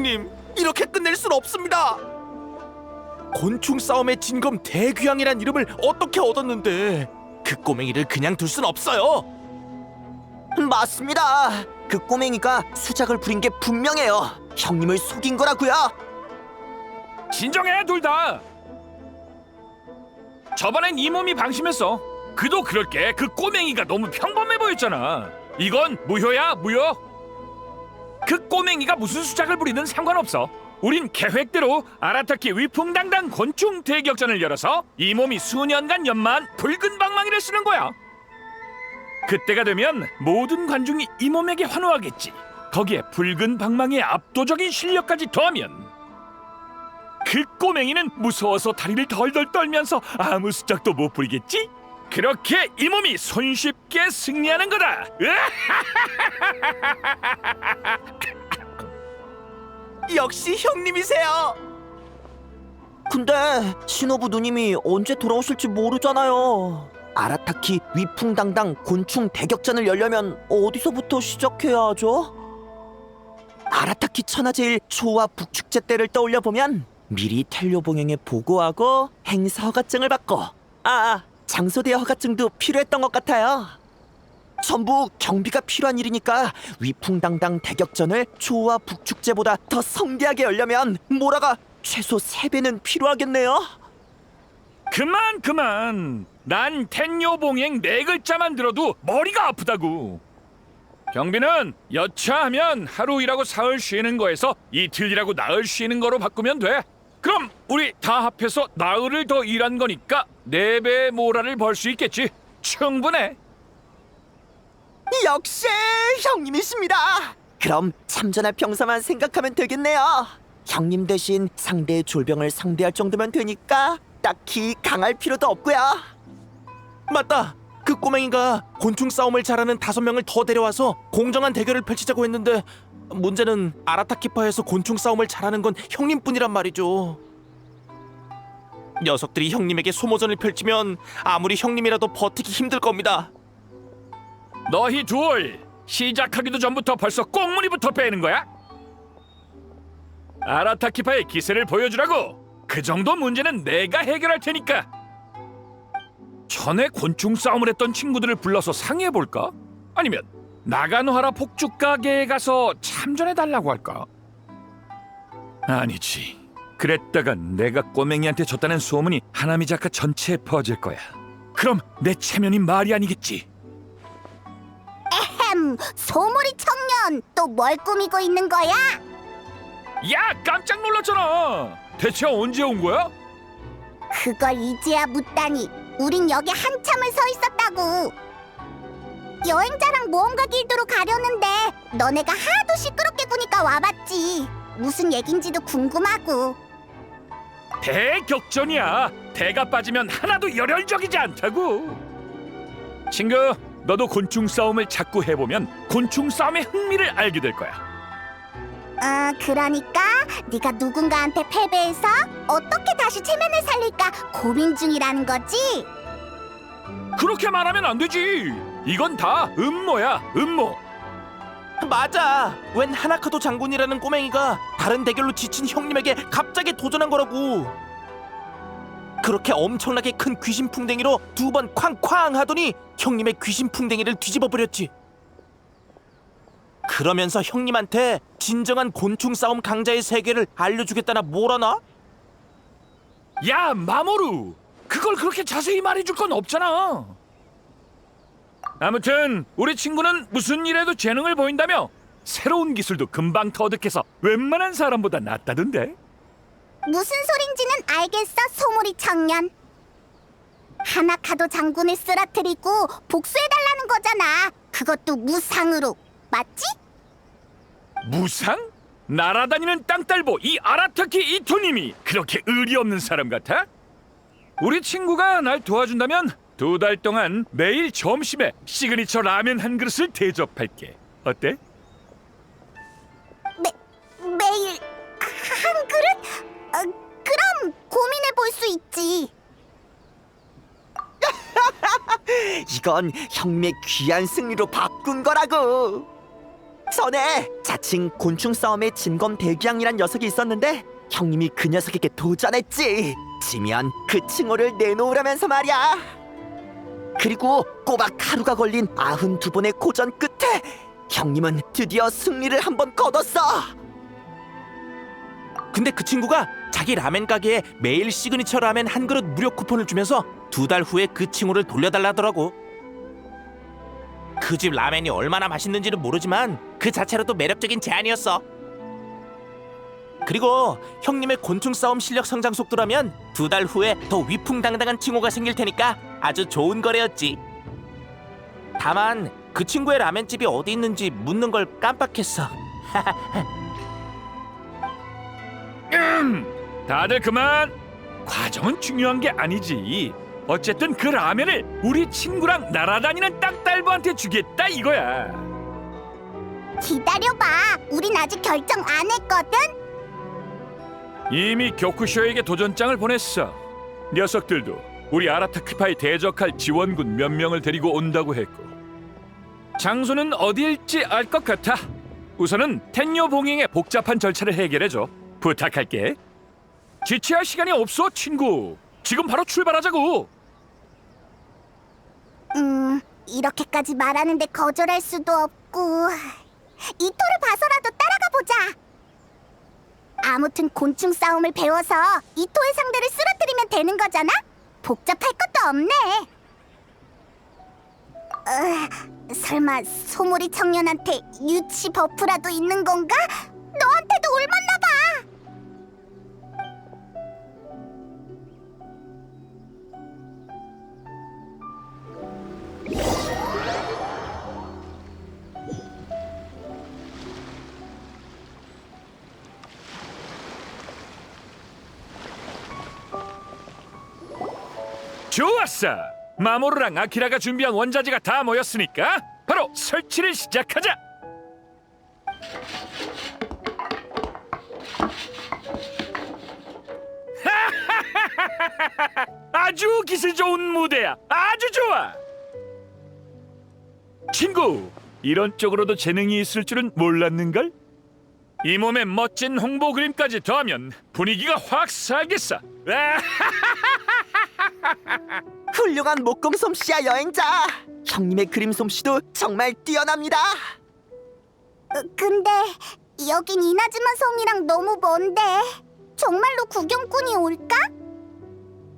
형님, 이렇게 끝낼 순 없습니다. 곤충 싸움의 진검 대귀향이란 이름을 어떻게 얻었는데 그 꼬맹이를 그냥 둘 순 없어요. 맞습니다. 그 꼬맹이가 수작을 부린 게 분명해요. 형님을 속인 거라고요. 진정해 둘 다. 저번엔 이 몸이 방심했어. 그도 그럴게 그 꼬맹이가 너무 평범해 보였잖아. 이건 무효야 무효. 그 꼬맹이가 무슨 수작을 부리든 상관없어. 우린 계획대로 아라타키 위풍당당 곤충 대격전을 열어서 이 몸이 수년간 연마한 붉은 방망이를 쓰는 거야. 그때가 되면 모든 관중이 이 몸에게 환호하겠지. 거기에 붉은 방망이의 압도적인 실력까지 더하면 그 꼬맹이는 무서워서 다리를 덜덜 떨면서 아무 수작도 못 부리겠지? 그렇게 이 몸이 손쉽게 승리하는 거다. 역시 형님이세요. 근데 신호부 누님이 언제 돌아오실지 모르잖아요. 아라타키 위풍당당 곤충 대격전을 열려면 어디서부터 시작해야 하죠? 아라타키 천하제일 초와 북축제 때를 떠올려 보면 미리 텔료 봉행에 보고하고 행사 허가증을 받고 아 장소 대여 허가증도 필요했던 것 같아요. 전부 경비가 필요한 일이니까 위풍당당 대격전을 초와 북축제보다 더 성대하게 열려면 모라가 최소 세배는 필요하겠네요. 그만 그만. 난 텐요봉행 네 글자만 들어도 머리가 아프다고. 경비는 여차하면 하루 일하고 사흘 쉬는 거에서 이틀 일하고 나흘 쉬는 거로 바꾸면 돼. 그럼 우리 다 합해서 나흘을 더 일한 거니까 네 배의 모라를 벌 수 있겠지. 충분해. 역시 형님이십니다. 그럼 참전할 병사만 생각하면 되겠네요. 형님 대신 상대의 졸병을 상대할 정도면 되니까 딱히 강할 필요도 없고요. 맞다. 그 꼬맹이가 곤충 싸움을 잘하는 다섯 명을 더 데려와서 공정한 대결을 펼치자고 했는데 문제는 아라타키파에서 곤충 싸움을 잘하는 건 형님뿐이란 말이죠. 녀석들이 형님에게 소모전을 펼치면 아무리 형님이라도 버티기 힘들 겁니다. 너희 둘 시작하기도 전부터 벌써 꽁무니부터 빼는 거야? 아라타키파의 기세를 보여주라고. 그 정도 문제는 내가 해결할 테니까. 전에 곤충 싸움을 했던 친구들을 불러서 상의해 볼까? 아니면 나가노하라 폭죽 가게에 가서 참전해 달라고 할까? 아니지. 그랬다가 내가 꼬맹이한테 졌다는 소문이 하나미자카 전체에 퍼질 거야. 그럼 내 체면이 말이 아니겠지. 햄, 소몰이 청년 또 뭘 꾸미고 있는 거야? 야 깜짝 놀랐잖아 대체 언제 온 거야? 그걸 이제야 묻다니 우린 여기 한참을 서 있었다고 여행자랑 모험가 길드로 가려는데 너네가 하도 시끄럽게 구니까 와봤지 무슨 얘긴지도 궁금하고 대격전이야. 대가 빠지면 하나도 열혈적이지 않다고. 친구 너도 곤충 싸움을 자꾸 해보면 곤충 싸움의 흥미를 알게 될 거야. 아 그러니까 네가 누군가한테 패배해서 어떻게 다시 체면을 살릴까 고민 중이라는 거지? 그렇게 말하면 안 되지. 이건 다 음모야 음모 맞아. 웬 하나카도 장군이라는 꼬맹이가 다른 대결로 지친 형님에게 갑자기 도전한 거라고. 그렇게 엄청나게 큰 귀신 풍뎅이로 두 번 쾅쾅 하더니 형님의 귀신 풍뎅이를 뒤집어 버렸지. 그러면서 형님한테 진정한 곤충 싸움 강자의 세계를 알려주겠다나 뭐라나? 야 마모루 그걸 그렇게 자세히 말해줄 건 없잖아 아무튼 우리 친구는 무슨 일에도 재능을 보인다며 새로운 기술도 금방 터득해서 웬만한 사람보다 낫다던데 무슨 소린지는 알겠어, 소몰이 청년. 하나카도 장군을 쓰러뜨리고 복수해달라는 거잖아. 그것도 무상으로. 맞지? 무상? 날아다니는 땅딸보 이 아라타키 이토님이 그렇게 의리 없는 사람 같아? 우리 친구가 날 도와준다면 두 달 동안 매일 점심에 시그니처 라면 한 그릇을 대접할게 어때? 매, 매일 한 그릇? 어, 그럼 고민해 볼 수 있지. 이건 형님의 귀한 승리로 바꾼 거라고. 전에 자칭 곤충 싸움의 진검 대기양이란 녀석이 있었는데 형님이 그 녀석에게 도전했지. 지면 그 칭호를 내놓으라면서 말이야. 그리고 꼬박 하루가 걸린 아흔 두 번의 고전 끝에 형님은 드디어 승리를 한 번 거뒀어. 근데 그 친구가 자기 라멘 가게에 매일 시그니처 라멘 한 그릇 무료 쿠폰을 주면서 두 달 후에 그 칭호를 돌려달라더라고. 그 집 라멘이 얼마나 맛있는지는 모르지만 그 자체로도 매력적인 제안이었어. 그리고 형님의 곤충 싸움 실력 성장 속도라면 두 달 후에 더 위풍당당한 칭호가 생길 테니까 아주 좋은 거래였지. 다만 그 친구의 라멘집이 어디 있는지 묻는 걸 깜빡했어. 다들 그만. 과정은 중요한 게 아니지. 어쨌든 그 라면을 우리 친구랑 날아다니는 딱달부한테 주겠다 이거야. 기다려봐. 우린 아직 결정 안 했거든. 이미 교쿠쇼에게 도전장을 보냈어. 녀석들도 우리 아라타키파에 대적할 지원군 몇 명을 데리고 온다고 했고 장소는 어디일지 알 것 같아. 우선은 텐녀 봉행의 복잡한 절차를 해결해줘. 부탁할게. 지체할 시간이 없어, 친구. 지금 바로 출발하자고. 음, 이렇게까지 말하는데 거절할 수도 없고 이토를 봐서라도 따라가 보자. 아무튼 곤충 싸움을 배워서 이토의 상대를 쓰러뜨리면 되는 거잖아. 복잡할 것도 없네. 어, 설마 소몰이 청년한테 유치 버프라도 있는 건가? 너한테도 옮았나 봐. 좋았어. 마모루랑 아키라가 준비한 원자재가 다 모였으니까 바로 설치를 시작하자. 아주 기술 좋은 무대야. 아주 좋아. 친구, 이런 쪽으로도 재능이 있을 줄은 몰랐는걸? 이 몸에 멋진 홍보 그림까지 더하면 분위기가 확 살겠어. 아! 훌륭한 목공 솜씨야 여행자. 형님의 그림 솜씨도 정말 뛰어납니다. 어, 근데 여긴 이나즈마 섬이랑 너무 먼데 정말로 구경꾼이 올까?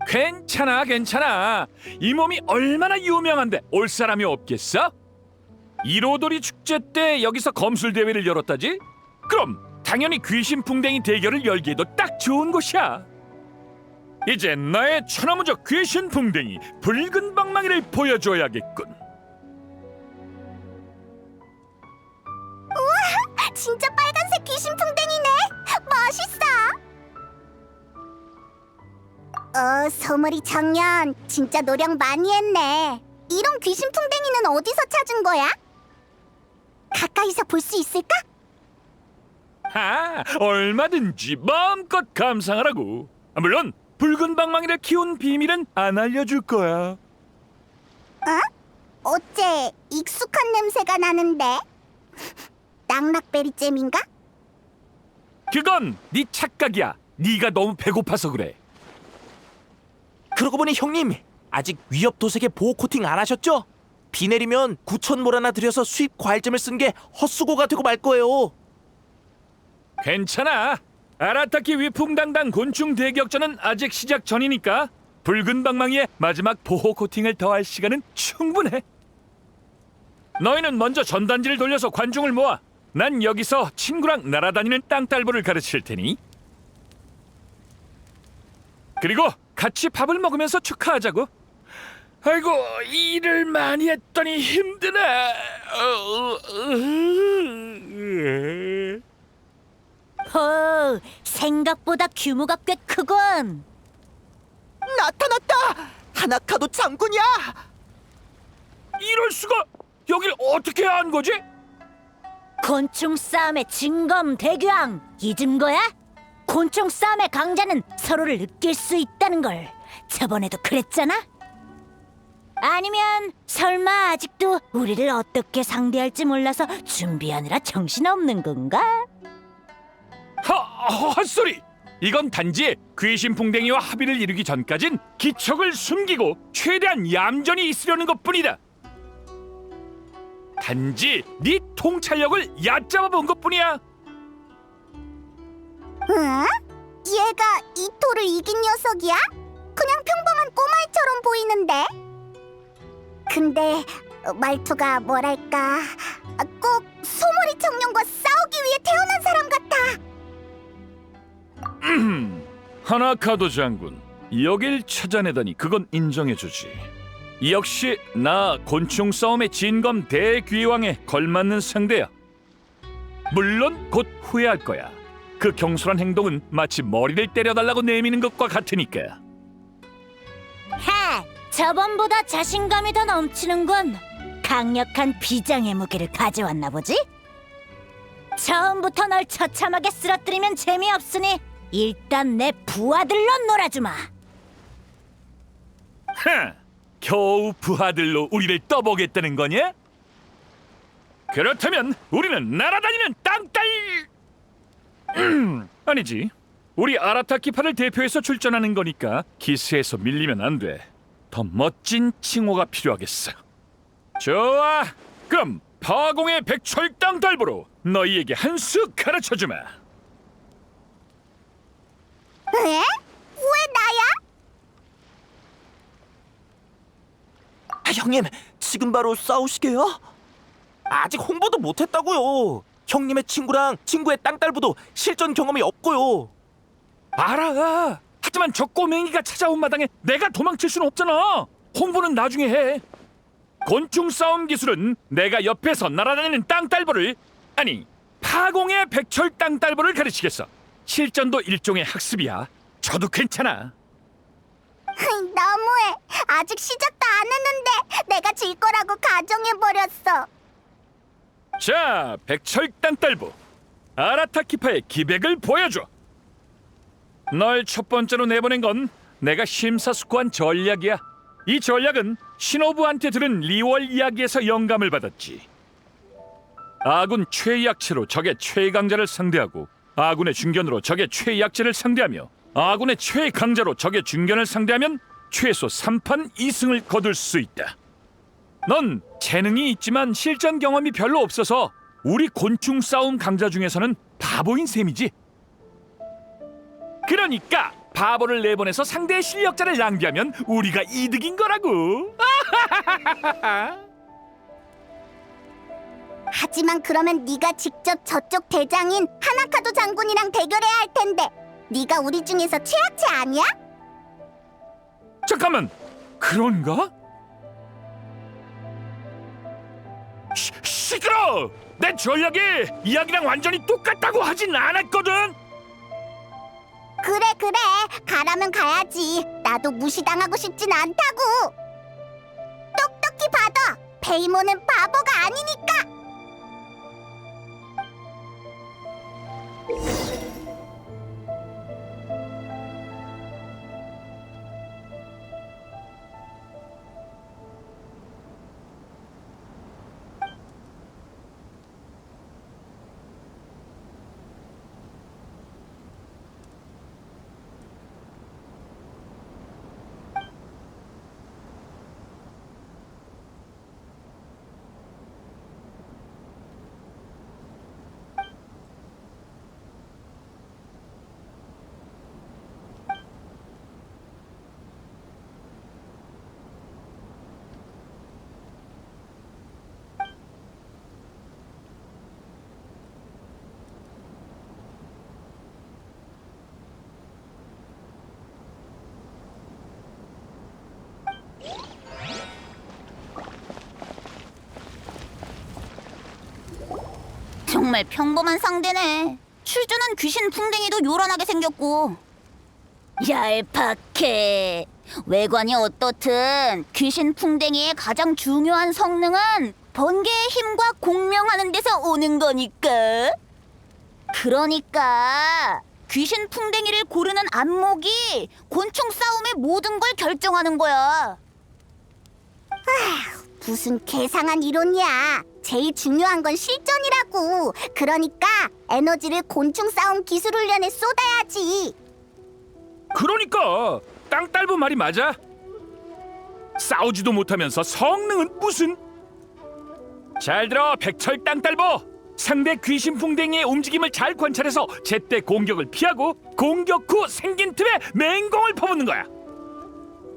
괜찮아 괜찮아 이 몸이 얼마나 유명한데 올 사람이 없겠어? 이로돌이 축제 때 여기서 검술 대회를 열었다지? 그럼 당연히 귀신 풍뎅이 대결을 열기에도 딱 좋은 곳이야 이제 나의 천하무적 귀신 풍뎅이 붉은 방망이를 보여줘야겠군 진짜 빨간색 귀신 풍뎅이네. 멋있어. 어, 소머리 청년 진짜 노력 많이 했네. 이런 귀신 풍뎅이는 어디서 찾은 거야? 가까이서 볼 수 있을까? 아 얼마든지 마음껏 감상하라고 아, 물론 붉은 방망이를 키운 비밀은 안 알려줄 거야 어째 익숙한 냄새가 나는데? 낙낙베리 잼인가? 그건 네 착각이야 네가 너무 배고파서 그래 그러고 보니 형님 아직 위협 도색에 보호 코팅 안 하셨죠? 비 내리면 9천 몰 하나 들여서 수입 과일잼을 쓴 게 헛수고가 되고 말 거예요. 괜찮아. 아라타키 위풍당당 곤충 대격전은 아직 시작 전이니까 붉은 방망이에 마지막 보호 코팅을 더할 시간은 충분해. 너희는 먼저 전단지를 돌려서 관중을 모아. 난 여기서 친구랑 날아다니는 땅딸보를 가르칠 테니. 그리고 같이 밥을 먹으면서 축하하자고. 아이고 일을 많이 했더니 힘드네. 어, 호, 생각보다 규모가 꽤 크군. 나타났다. 하나카도 장군이야. 이럴 수가 여길 어떻게 안 거지? 곤충 싸움의 진검 대교양 잊은 거야? 곤충 싸움의 강자는 서로를 느낄 수 있다는 걸 저번에도 그랬잖아. 아니면 설마 아직도 우리를 어떻게 상대할지 몰라서 준비하느라 정신없는 건가? 하, 헛소리! 이건 단지 귀신풍뎅이와 합의를 이루기 전까진 기척을 숨기고 최대한 얌전히 있으려는 것뿐이다. 단지 네 통찰력을 얕잡아 본 것뿐이야. 응? 얘가 이토를 이긴 녀석이야? 그냥 평범한 꼬마애처럼 보이는데. 근데 어, 말투가 뭐랄까 아, 꼭 소머리 청년과 싸우기 위해 태어난 사람 같아. 하나카도 장군, 여길 찾아내다니 그건 인정해주지. 역시 나 곤충 싸움의 진검 대귀왕에 걸맞는 상대야. 물론 곧 후회할 거야. 그 경솔한 행동은 마치 머리를 때려달라고 내미는 것과 같으니까. 하! 저번보다 자신감이 더 넘치는군. 강력한 비장의 무기를 가져왔나 보지? 처음부터 널 처참하게 쓰러뜨리면 재미없으니 일단 내 부하들로 놀아주마. 하! 겨우 부하들로 우리를 떠보겠다는 거냐? 그렇다면 우리는 날아다니는 땅딸! 음, 아니지. 우리 아라타키파를 대표해서 출전하는 거니까 기세에서 밀리면 안 돼. 더 멋진 칭호가 필요하겠어. 좋아. 그럼 파공의 백철 땅딸보로 너희에게 한 수 가르쳐주마. 에? 왜 나야? 아, 형님, 지금 바로 싸우시게요? 아직 홍보도 못했다고요. 형님의 친구랑 친구의 땅딸부도 실전 경험이 없고요. 알아. 하지만 저 꼬맹이가 찾아온 마당에 내가 도망칠 순 없잖아. 홍보는 나중에 해. 곤충 싸움 기술은 내가 옆에서 날아다니는 땅딸보를 아니 파공의 백철 땅딸보를 가르치겠어. 실전도 일종의 학습이야. 저도 괜찮아. 너무해. 아직 시작도 안 했는데 내가 질 거라고 가정해버렸어. 자, 백철 땅딸보. 아라타키파의 기백을 보여줘. 널 첫 번째로 내보낸 건 내가 심사숙고한 전략이야. 이 전략은 신호부한테 들은 리월 이야기에서 영감을 받았지. 아군 최약체로 적의 최강자를 상대하고 아군의 중견으로 적의 최약체를 상대하며 아군의 최강자로 적의 중견을 상대하면 최소 3판 2승을 거둘 수 있다. 넌 재능이 있지만 실전 경험이 별로 없어서 우리 곤충 싸움 강자 중에서는 바보인 셈이지. 그러니까 바보를 내보내서 상대의 실력자를 낭비하면 우리가 이득인 거라고. 하지만 그러면 네가 직접 저쪽 대장인 하나카도 장군이랑 대결해야 할 텐데 네가 우리 중에서 최악체 아니야? 잠깐만, 그런가? 시, 시끄러! 내 전략이 이야기랑 완전히 똑같다고 하진 않았거든. 그래 그래 가라면 가야지 나도 무시당하고 싶진 않다고 똑똑히 받아 페이모는 바보가 아니니까 you 정말 평범한 상대네. 출전한 귀신 풍뎅이도 요란하게 생겼고. 얄팍해. 외관이 어떻든 귀신 풍뎅이의 가장 중요한 성능은 번개의 힘과 공명하는 데서 오는 거니까. 그러니까 귀신 풍뎅이를 고르는 안목이 곤충 싸움의 모든 걸 결정하는 거야 무슨 괴상한 이론이야. 제일 중요한 건 실전이라고. 그러니까 에너지를 곤충 싸움 기술 훈련에 쏟아야지. 그러니까 땅딸보 말이 맞아. 싸우지도 못하면서 성능은 무슨? 잘 들어 백철 땅딸보. 상대 귀신 풍뎅이의 움직임을 잘 관찰해서 제때 공격을 피하고 공격 후 생긴 틈에 맹공을 퍼붓는 거야.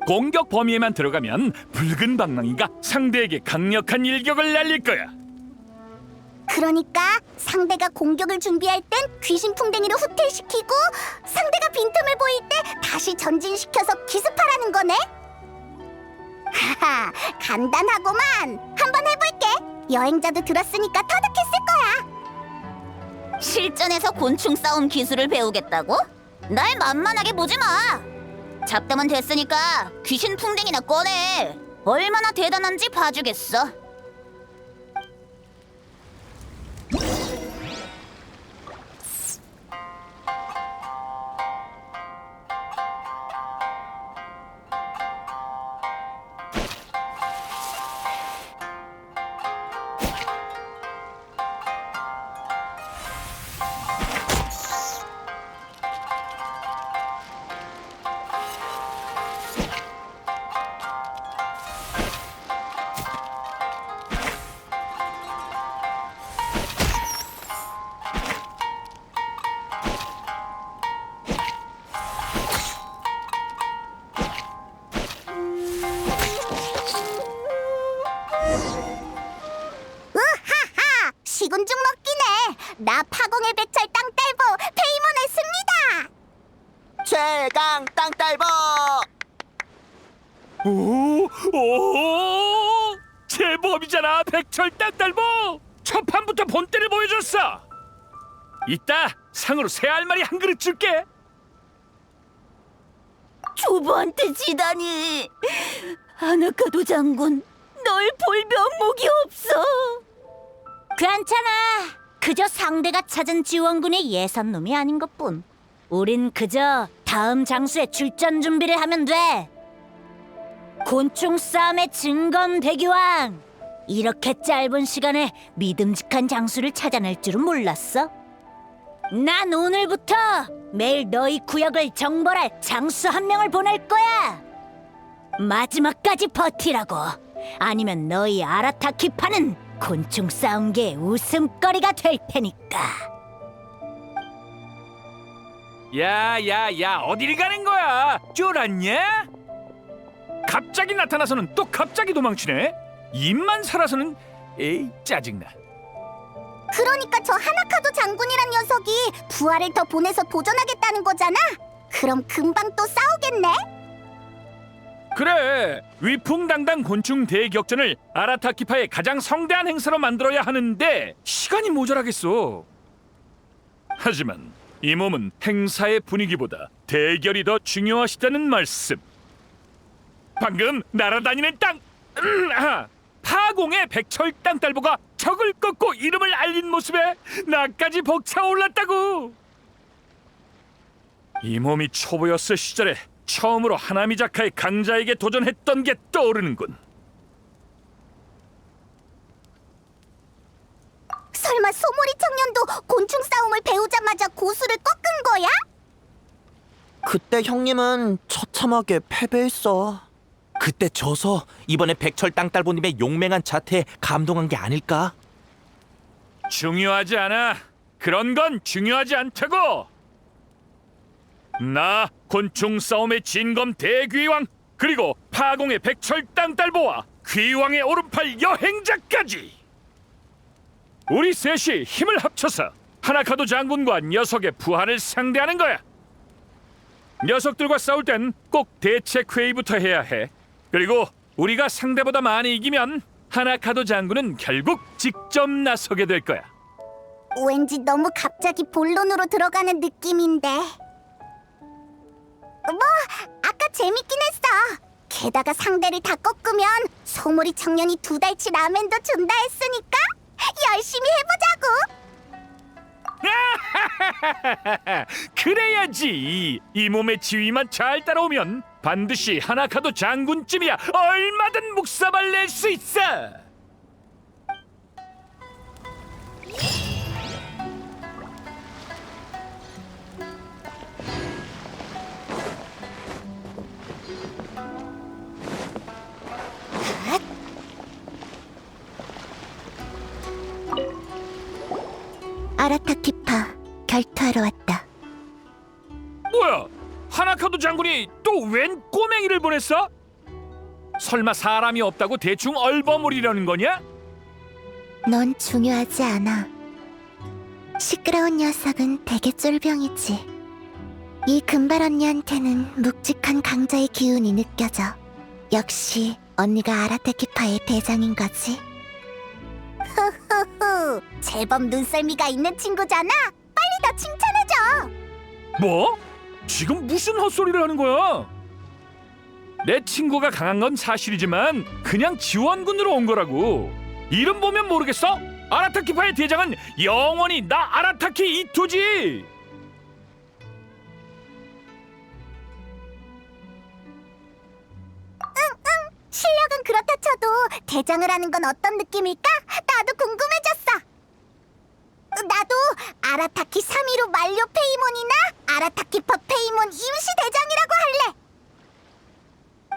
공격 범위에만 들어가면 붉은 방망이가 상대에게 강력한 일격을 날릴 거야. 그러니까 상대가 공격을 준비할 땐 귀신 풍뎅이를 후퇴시키고 상대가 빈틈을 보일 때 다시 전진시켜서 기습하라는 거네. 하하, 간단하고만. 한번 해볼게. 여행자도 들었으니까 터득했을 거야. 실전에서 곤충 싸움 기술을 배우겠다고? 날 만만하게 보지 마. 잡담은 됐으니까 귀신 풍뎅이나 꺼내. 얼마나 대단한지 봐주겠어. 이따 상으로 새 알마리 한 그릇 줄게. 조부한테 지다니. 아나카도 장군, 널 볼 면목이 없어. 괜찮아. 그저 상대가 찾은 지원군의 예산 놈이 아닌 것뿐. 우린 그저 다음 장수의 출전 준비를 하면 돼. 곤충 싸움의 증검 대기왕. 이렇게 짧은 시간에 믿음직한 장수를 찾아낼 줄은 몰랐어. 난 오늘부터 매일 너희 구역을 정벌할 장수 한 명을 보낼 거야. 마지막까지 버티라고. 아니면 너희 아라타키파는 곤충 싸움계의 웃음거리가 될 테니까. 야야야 어디를 가는 거야? 쫄았냐? 갑자기 나타나서는 또 갑자기 도망치네. 입만 살아서는 에이 짜증나. 그러니까 저 하나카도 장군이란 녀석이 부하를 더 보내서 도전하겠다는 거잖아. 그럼 금방 또 싸우겠네. 그래 위풍당당 곤충 대격전을 아라타키파의 가장 성대한 행사로 만들어야 하는데 시간이 모자라겠어. 하지만 이 몸은 행사의 분위기보다 대결이 더 중요하시다는 말씀. 방금 날아다니는 땅, 음, 아, 파공의 백철 땅딸보가 적을 꺾고 이름을 알린 모습에 나까지 벅차올랐다고. 이 몸이 초보였을 시절에 처음으로 하나미 자카의 강자에게 도전했던 게 떠오르는군. 설마 소몰이 청년도 곤충 싸움을 배우자마자 고수를 꺾은 거야? 그때 형님은 처참하게 패배했어 그때 져서 이번에 백철 땅딸보님의 용맹한 자태에 감동한 게 아닐까? 중요하지 않아. 그런 건 중요하지 않다고. 나 곤충 싸움의 진검 대귀왕 그리고 파공의 백철 땅딸보와 귀왕의 오른팔 여행자까지 우리 셋이 힘을 합쳐서 하나카도 장군과 녀석의 부하를 상대하는 거야. 녀석들과 싸울 땐 꼭 대책 회의부터 해야 해. 그리고 우리가 상대보다 많이 이기면 하나카도 장군은 결국 직접 나서게 될 거야. 왠지 너무 갑자기 본론으로 들어가는 느낌인데. 뭐 아까 재밌긴 했어. 게다가 상대를 다 꺾으면 소몰이 청년이 두 달치 라멘도 준다 했으니까 열심히 해보자고. 그래야지. 이 몸의 지위만 잘 따라오면 반드시 하나카도 장군쯤이야 얼마든 묵사발 낼 수 있어. 아라타키파 결투하러 왔다. 뭐야? 하나카도 장군이 또 웬 꼬맹이를 보냈어? 설마 사람이 없다고 대충 얼버무리려는 거냐? 넌 중요하지 않아. 시끄러운 녀석은 되게 쫄병이지. 이 금발 언니한테는 묵직한 강자의 기운이 느껴져. 역시 언니가 아라테키파의 대장인 거지. 흐흐흐, 제법 눈썰미가 있는 친구잖아. 더 칭찬해줘. 뭐? 지금 무슨 헛소리를 하는 거야? 내 친구가 강한 건 사실이지만 그냥 지원군으로 온 거라고. 이름 보면 모르겠어? 아라타키파의 대장은 영원히 나 아라타키 이토지. 실력은 그렇다 쳐도 대장을 하는 건 어떤 느낌일까? 나도 궁금해졌어. 나도 아라타키 3위로 만료 페이몬이나 아라타키파 페이몬 임시 대장이라고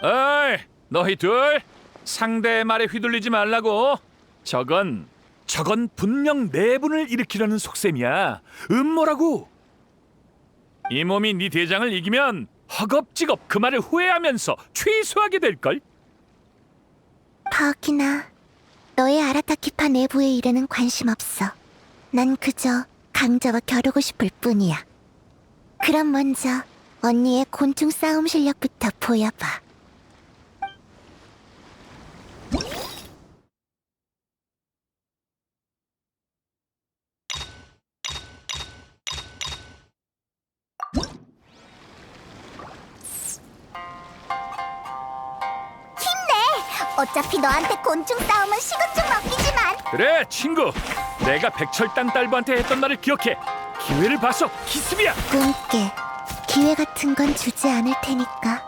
할래. 어이, 너희 둘 상대의 말에 휘둘리지 말라고. 저건 저건 분명 내분을 일으키려는 속셈이야. 음모라고. 이 몸이 네 대장을 이기면 허겁지겁 그 말을 후회하면서 취소하게 될 걸. 파오키나, 너의 아라타키파 내부의 일에는 관심 없어. 난 그저 강자와 겨루고 싶을 뿐이야. 그럼 먼저 언니의 곤충 싸움 실력부터 보여봐. 힘내! 어차피 너한테 곤충 싸움은 식은 죽 먹기지만 그래 친구. 내가 백철당 딸부한테 했던 말을 기억해. 기회를 봐서 기습이야. 꿈깨. 기회 같은 건 주지 않을 테니까